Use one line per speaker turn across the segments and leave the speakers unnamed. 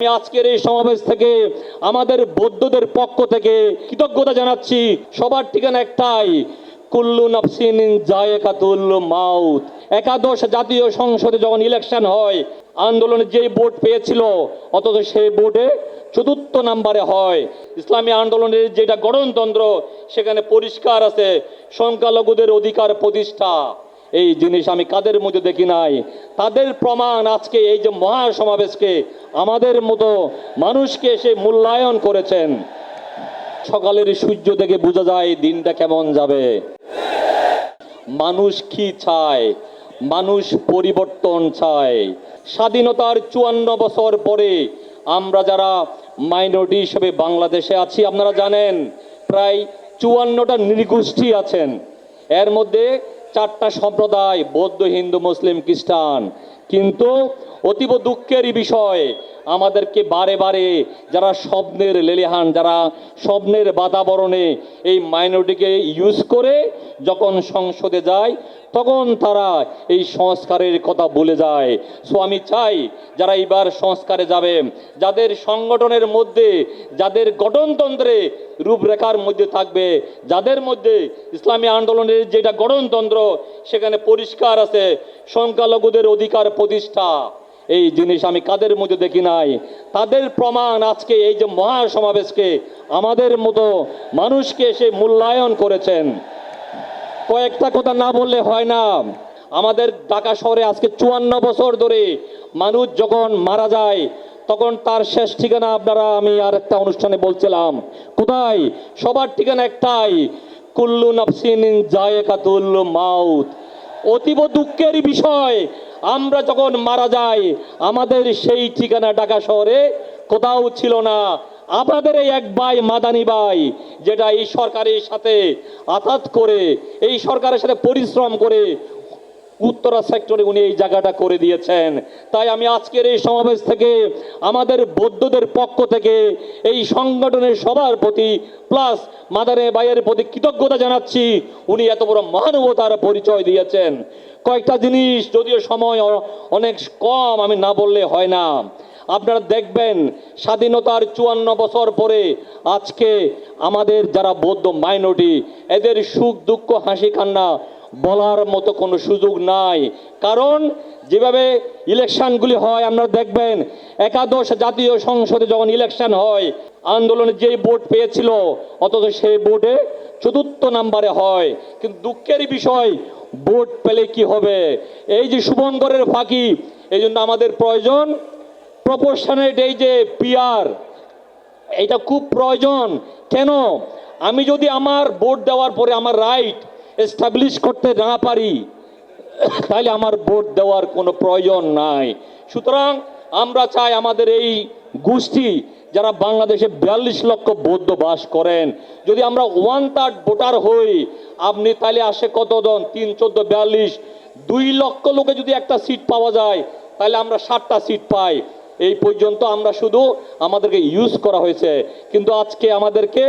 আমি আজকের এই সমাবেশ থেকে আমাদের বৌদ্ধদের পক্ষ থেকে কৃতজ্ঞতা জানাচ্ছি। সবার ঠিকানা একটাই, কুল্লু নাফসিন মাউত। একাদশ জাতীয় সংসদে যখন ইলেকশন হয়, আন্দোলনে যেই ভোট পেয়েছিল, অথচ সেই ভোটে চতুর্থ নাম্বারে হয়। ইসলামী আন্দোলনের যেটা গণতন্ত্র, সেখানে পরিষ্কার আছে, সংখ্যালঘুদের অধিকার প্রতিষ্ঠা। এই জিনিস আমি কাদের মধ্যে দেখি নাই? তাদের প্রমাণ আজকে এই যে মহা সমাবেশকে আমাদের মতো মানুষকে এসে মূল্যায়ন করেছেন। সকালের সূর্য দেখে বোঝা যায় দিনটা কেমন যাবে। মানুষ কি চায়? মানুষ পরিবর্তন চায়। স্বাধীনতার চুয়ান্ন বছর পরে আমরা যারা মাইনরিটি হিসেবে বাংলাদেশে আছি, আপনারা জানেন, প্রায় চুয়ান্নটা নৃগোষ্ঠী আছেন। এর মধ্যে চারটা সম্প্রদায়, বৌদ্ধ, হিন্দু, মুসলিম, খ্রিস্টান। কিন্তু অতীব দুঃখেরই বিষয়, আমাদেরকে বারে বারে যারা স্বপ্নের লেলিহান, যারা স্বপ্নের বাতাবরণে এই মাইনরিটিকে ইউজ করে যখন সংসদে যায় তখন তারা এই সংস্কারের কথা ভুলে যায়। সো আমি চাই যারা এবার সংস্কারে যাবে, যাদের সংগঠনের মধ্যে, যাদের গঠনতন্ত্রে রূপরেখার মধ্যে থাকবে, যাদের মধ্যে ইসলামী আন্দোলনের যেটা গঠনতন্ত্র, সেখানে পরিষ্কার আছে, সংখ্যালঘুদের অধিকার প্রতিষ্ঠা। এই জিনিস আমি কাদের মধ্যে দেখি নাই? তাদের প্রমাণ আজকে এই যে মহা সমাবেশকে আমাদের মতো মানুষকে এসে মূল্যায়ন করেছেন। কয়েকটা কথা না বললে হয় না। আমাদের ঢাকা শহরে আজকে চুয়ান্ন বছর ধরে মানুষ যখন মারা যায়, তখন তার শেষ ঠিকানা আপনারা আমি আর একটা অনুষ্ঠানে বলছিলাম। কোথায়? সবার ঠিকানা একটাই, কুল্লু নাফসিন জায়েকাতুল মাউত। অতীব দুঃখের বিষয়, আমরা যখন মারা যাই, আমাদের সেই ঠিকানা ঢাকা শহরে কোথাও ছিল না। আপনাদের এই এক ভাই মাদানি ভাই, যেটা এই সরকারের সাথে আঘাত করে, এই সরকারের সাথে পরিশ্রম করে উত্তরা সেক্টরে উনি এই জায়গাটা করে দিয়েছেন। তাই আমি আজকের এই সমাবেশ থেকে আমাদের বৌদ্ধদের পক্ষ থেকে এই সংগঠনের সবার প্রতি প্লাস মাদারে ভাইয়ের প্রতি কৃতজ্ঞতা জানাচ্ছি, উনি এত বড় মহানুভতার পরিচয় দিয়েছেন। কয়েকটা জিনিস, যদিও সময় অনেক কম, আমি না বললে হয় না। আপনারা দেখবেন স্বাধীনতার চুয়ান্ন বছর পরে আজকে আমাদের যারা বৌদ্ধ মাইনরিটি, এদের সুখ দুঃখ, হাসি, কান্না বলার মতো কোনো সুযোগ নাই। কারণ যেভাবে ইলেকশনগুলি হয়, আপনারা দেখবেন একাদশ জাতীয় সংসদে যখন ইলেকশন হয়, আন্দোলনে যেই ভোট পেয়েছিল, অথচ সেই ভোটে চতুর্থ নাম্বারে হয়। কিন্তু দুঃখের বিষয়, ভোট পেলে কি হবে? এই যে শুভঙ্করের ফাঁকি, এই জন্য আমাদের প্রয়োজন প্রপোর্শনেট এই যে পিয়ার এটা খুব প্রয়োজন। কেন? আমি যদি আমার ভোট দেওয়ার পরে আমার রাইট এস্টাবলিশ করতে না পারি, তাহলে আমার ভোট দেওয়ার কোনো প্রয়োজন নাই। সুতরাং আমরা চাই আমাদের এই গোষ্ঠী যারা বাংলাদেশে বিয়াল্লিশ লক্ষ বৌদ্ধ বাস করেন, যদি আমরা ওয়ান থার্ড ভোটার হই, আপনি তাহলে আসে কতজন তিন, চোদ্দ, বিয়াল্লিশ। দুই লক্ষ লোকে যদি একটা সিট পাওয়া যায়, তাহলে আমরা ষাটটা সিট পাই। এই পর্যন্ত আমরা শুধু আমাদেরকে ইউজ করা হয়েছে। কিন্তু আজকে আমাদেরকে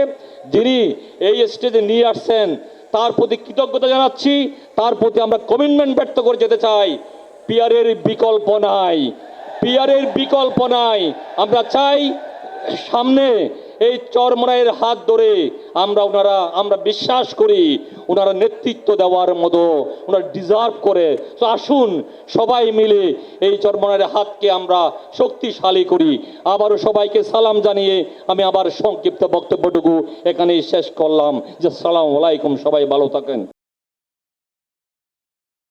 যিনি এই স্টেজে নিয়ে আসছেন, তার প্রতি কৃতজ্ঞতা জানাচ্ছি, তার প্রতি আমরা কমিটমেন্ট ব্যক্ত করে যেতে চাই। পিয়ারের বিকল্প নাই। পিয়ারের বিকল্প নাই। আমরা চাই সামনে এই চরমরায়ের হাত ধরে আমরা ওনারা, আমরা বিশ্বাস করি ওনারা নেতৃত্ব দেওয়ার মতো, ওনারা ডিজার্ভ করে। তো আসুন সবাই মিলে এই চরমরায়ের হাতকে আমরা শক্তিশালী করি। আবারও সবাইকে সালাম জানিয়ে আমি আবার সংক্ষিপ্ত বক্তব্যটুকু এখানেই শেষ করলাম। যে সালাম আলাইকুম, সবাই ভালো থাকেন।